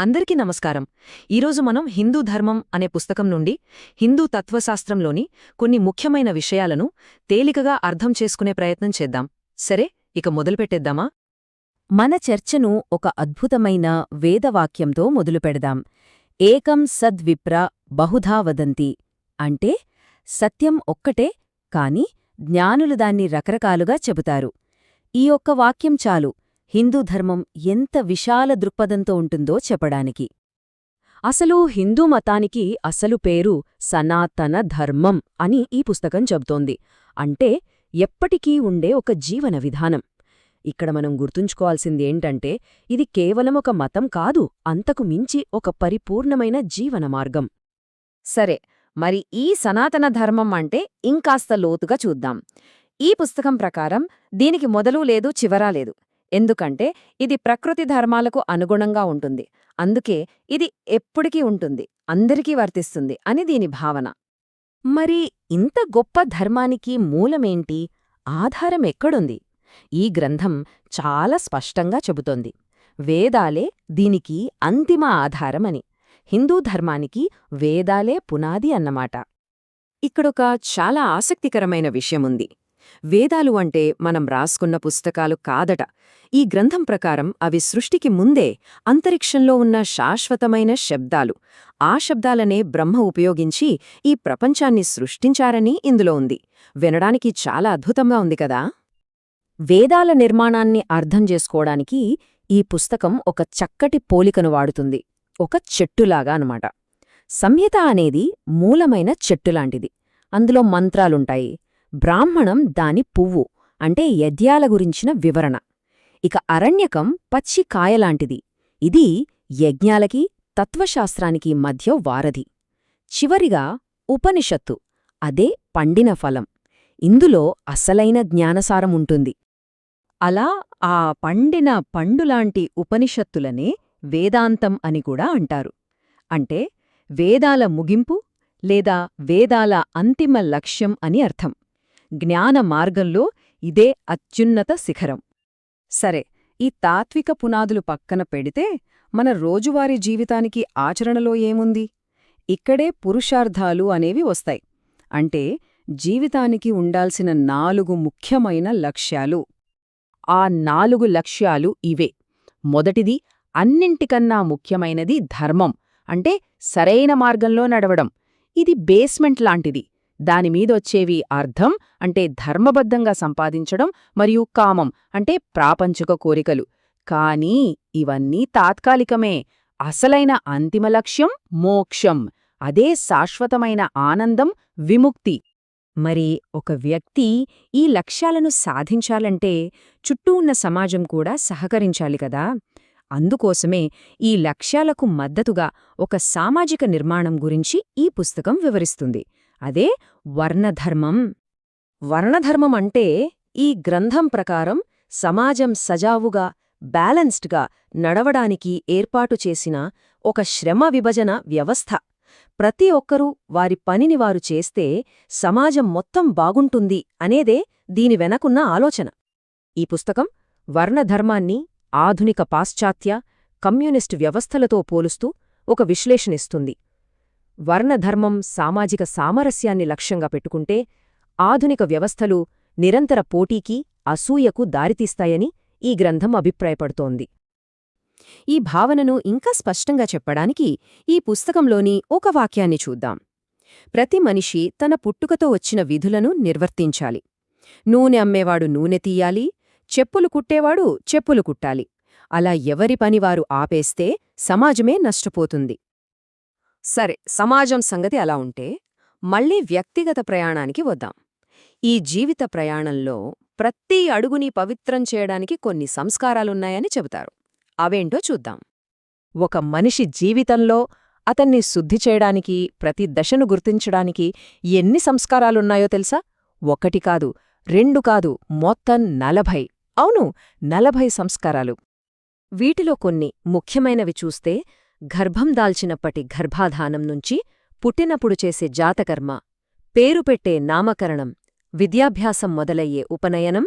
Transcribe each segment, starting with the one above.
అందరికీ నమస్కారం. ఈరోజు మనం హిందూ ధర్మం అనే పుస్తకం నుండి హిందూ తత్వశాస్త్రంలోని కొన్ని ముఖ్యమైన విషయాలను తేలికగా అర్థం చేసుకునే ప్రయత్నం చేద్దాం. సరే ఇక మొదలుపెట్టేద్దామా? మన చర్చను ఒక అద్భుతమైన వేదవాక్యంతో మొదలుపెడదాం. ఏకం సద్విప్ర బహుధా వదంతి. అంటే సత్యం ఒక్కటే కాని జ్ఞానులు దాన్ని రకరకాలుగా చెబుతారు. ఈ ఒక్క వాక్యం చాలు. హిందూ ధర్మం ఎంత విశాల దృక్పథంతో ఉంటుందో చెప్పడానికి. అసలు హిందూ మతానికి అసలు పేరు సనాతన ధర్మం అని ఈ పుస్తకం చెబుతోంది. అంటే ఎప్పటికీ ఉండే ఒక జీవన విధానం. ఇక్కడ మనం గుర్తుంచుకోవాల్సిందేంటంటే ఇది కేవలం ఒక మతం కాదు అంతకు మించి ఒక పరిపూర్ణమైన జీవన మార్గం. సరే మరి ఈ సనాతన ధర్మం అంటే ఇంకాస్త లోతుగా చూద్దాం. ఈ పుస్తకం ప్రకారం దీనికి మొదలు లేదు చివరా లేదు. ఎందుకంటే ఇది ప్రకృతి ధర్మాలకు అనుగుణంగా ఉంటుంది. అందుకే ఇది ఎప్పటికీ ఉంటుంది అందరికీ వర్తిస్తుంది అని దీని భావన. మరి ఇంత గొప్ప ధర్మానికి మూలమేంటి? ఆధారం ఎక్కడుంది? ఈ గ్రంథం చాలా స్పష్టంగా చెబుతోంది. వేదాలే దీనికి అంతిమ ఆధారమని హిందూ ధర్మానికి వేదాలే పునాది అన్నమాట. ఇక్కడొక చాలా ఆసక్తికరమైన విషయముంది. వేదాలు అంటే మనం రాసుకున్న పుస్తకాలు కాదట. ఈ గ్రంథం ప్రకారం అవి సృష్టికి ముందే అంతరిక్షంలో ఉన్న శాశ్వతమైన శబ్దాలు. ఆ శబ్దాలనే బ్రహ్మ ఉపయోగించి ఈ ప్రపంచాన్ని సృష్టించారని ఇందులో ఉంది. వినడానికి చాలా అద్భుతంగా ఉంది కదా? వేదాల నిర్మాణాన్ని అర్థం చేసుకోవడానికి ఈ పుస్తకం ఒక చక్కటి పోలికను వాడుతుంది. ఒక చెట్టులాగా అనమాట సంహిత అనేది మూలమైన చెట్టులాంటిది. అందులో మంత్రాలుంటాయి. బ్రాహ్మణం దాని పువ్వు అంటే యజ్ఞాల గురించిన వివరణ. ఇక అరణ్యకం పచ్చి కాయలాంటిది. ఇది యజ్ఞాలకి తత్వశాస్త్రానికి మధ్య వారధి. చివరిగా ఉపనిషత్తు అదే పండిన ఫలం. ఇందులో అసలైన జ్ఞానసారముంటుంది అలా ఆ పండిన పండులాంటి ఉపనిషత్తులనే వేదాంతం అని కూడా అంటారు. అంటే వేదాల ముగింపు లేదా వేదాల అంతిమ లక్ష్యం అని అర్థం. జ్ఞాన మార్గంలో ఇదే అత్యున్నత శిఖరం. సరే ఈ తాత్విక పునాదులు పక్కన పెడితే మన రోజువారీ జీవితానికి ఆచరణలో ఏముంది? ఇక్కడే పురుషార్థాలు అనేవి వస్తాయి. అంటే జీవితానికి ఉండాల్సిన నాలుగు ముఖ్యమైన లక్ష్యాలు. ఆ నాలుగు లక్ష్యాలు ఇవే. మొదటిది అన్నింటికన్నా ముఖ్యమైనది ధర్మం. అంటే సరైన మార్గంలో నడవడం. ఇది బేస్మెంట్ లాంటిది. దానిమీదొచ్చేవి అర్థం అంటే ధర్మబద్ధంగా సంపాదించడం మరియు కామం అంటే ప్రాపంచిక కోరికలు. కానీ ఇవన్నీ తాత్కాలికమే. అసలైన అంతిమ లక్ష్యం మోక్షం. అదే శాశ్వతమైన ఆనందం విముక్తి. మరి ఒక వ్యక్తి ఈ లక్ష్యాలను సాధించాలంటే చుట్టూ ఉన్న సమాజం కూడా సహకరించాలి కదా? అందుకోసమే ఈ లక్ష్యాలకు మద్దతుగా ఒక సామాజిక నిర్మాణం గురించి ఈ పుస్తకం వివరిస్తుంది. అదే వర్ణధర్మం. వర్ణధర్మం అంటే ఈ గ్రంథం ప్రకారం సమాజం సజావుగా బ్యాలెన్స్డ్గా నడవడానికి ఏర్పాటు చేసిన ఒక శ్రమ విభజన వ్యవస్థ. ప్రతి ఒక్కరూ వారి పనిని వారు చేస్తే సమాజం మొత్తం బాగుంటుంది అనేదే దీని వెనకున్న ఆలోచన. ఈ పుస్తకం వర్ణధర్మాన్ని ఆధునిక పాశ్చాత్య కమ్యూనిస్టు వ్యవస్థలతో పోలుస్తూ ఒక విశ్లేషణిస్తుంది. వర్ణధర్మం సామాజిక సామరస్యాన్ని లక్ష్యంగా పెట్టుకుంటే ఆధునిక వ్యవస్థలు నిరంతర పోటీకి అసూయకు దారితీస్తాయని ఈ గ్రంథం అభిప్రాయపడుతోంది. ఈ భావనను ఇంకా స్పష్టంగా చెప్పడానికి ఈ పుస్తకంలోని ఒక వాక్యాన్ని చూద్దాం. ప్రతి మనిషి తన పుట్టుకతో వచ్చిన విధులను నిర్వర్తించాలి. నూనె అమ్మేవాడు నూనె తీయాలి చెప్పులు కుట్టేవాడు చెప్పులు కుట్టాలి. అలా ఎవరి పనివారు ఆపేస్తే సమాజమే నష్టపోతుంది. సరే సమాజం సంగతి అలా ఉంటే మళ్ళీ వ్యక్తిగత ప్రయాణానికి వద్దాం. ఈ జీవిత ప్రయాణంలో ప్రతి అడుగుని పవిత్రం చేయడానికి కొన్ని సంస్కారాలున్నాయని చెబుతారు. అవేంటో చూద్దాం. ఒక మనిషి జీవితంలో అతన్ని శుద్ధి చేయడానికి ప్రతి దశను గుర్తించడానికి ఎన్ని సంస్కారాలున్నాయో తెలుసా? ఒకటి కాదు రెండు కాదు మొత్తం నలభై. అవును నలభై సంస్కారాలు. వీటిలో కొన్ని ముఖ్యమైనవి చూస్తే గర్భం దాల్చినప్పటి గర్భాధానం నుంచి పుట్టినప్పుడు చేసే జాతకర్మ పేరు పెట్టే నామకరణం విద్యాభ్యాసం మొదలయ్యే ఉపనయనం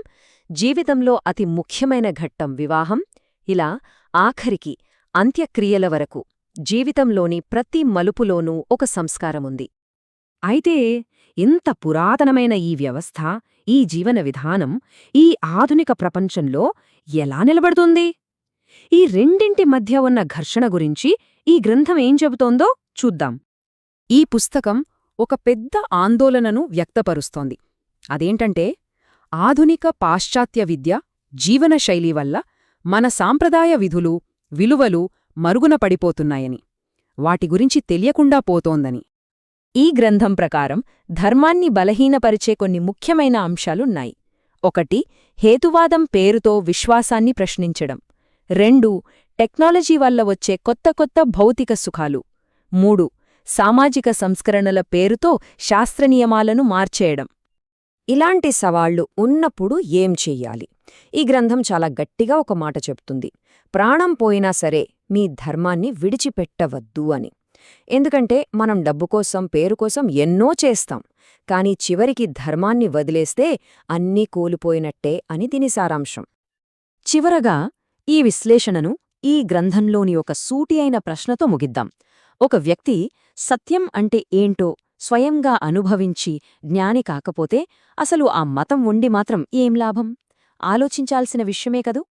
జీవితంలో అతి ముఖ్యమైన ఘట్టం వివాహం ఇలా ఆఖరికి అంత్యక్రియల వరకు జీవితంలోని ప్రతి మలుపులోనూ ఒక సంస్కారముంది. అయితే ఇంత పురాతనమైన ఈ వ్యవస్థ ఈ జీవన విధానం ఈ ఆధునిక ప్రపంచంలో ఎలా నిలబడుతుంది? ఈ రెండింటి మధ్య ఉన్న ఘర్షణ గురించి ఈ గ్రంథం ఏం చెబుతోందో చూద్దాం. ఈ పుస్తకం ఒక పెద్ద ఆందోళనను వ్యక్తపరుస్తోంది. అదేంటంటే ఆధునిక పాశ్చాత్య విద్య జీవనశైలి వల్ల మన సాంప్రదాయ విధులు విలువలు మరుగున పడిపోతున్నాయని వాటి గురించి తెలియకుండా పోతోందని. ఈ గ్రంథం ప్రకారం ధర్మాన్ని బలహీనపరిచే కొన్ని ముఖ్యమైన అంశాలున్నాయి. ఒకటి హేతువాదం పేరుతో విశ్వాసాన్ని ప్రశ్నించడం. రెండు టెక్నాలజీ వల్ల వచ్చే కొత్త కొత్త భౌతిక సుఖాలు. మూడు సామాజిక సంస్కరణల పేరుతో శాస్త్రనియమాలను మార్చేయడం. ఇలాంటి సవాళ్ళు ఉన్నప్పుడు ఏం చెయ్యాలి? ఈ గ్రంథం చాలా గట్టిగా ఒక మాట చెప్తుంది. ప్రాణం పోయినా సరే మీ ధర్మాన్ని విడిచిపెట్టవద్దు అని. ఎందుకంటే మనం డబ్బు కోసం పేరు కోసం ఎన్నో చేస్తాం. కాని చివరికి ధర్మాన్ని వదిలేస్తే అన్నీ కోల్పోయినట్టే అని దీని సారాంశం. చివరగా ఈ విశ్లేషణను ఈ గ్రంథంలోని ఒక సూటి అయిన ప్రశ్నతో ముగిద్దాం. ఒక వ్యక్తి సత్యం అంటే ఏంటో స్వయంగా అనుభవించి జ్ఞాని కాకపోతే అసలు ఆ మతం ఉండి మాత్రం ఏం లాభం? ఆలోచించాల్సిన విషయమే కదూ?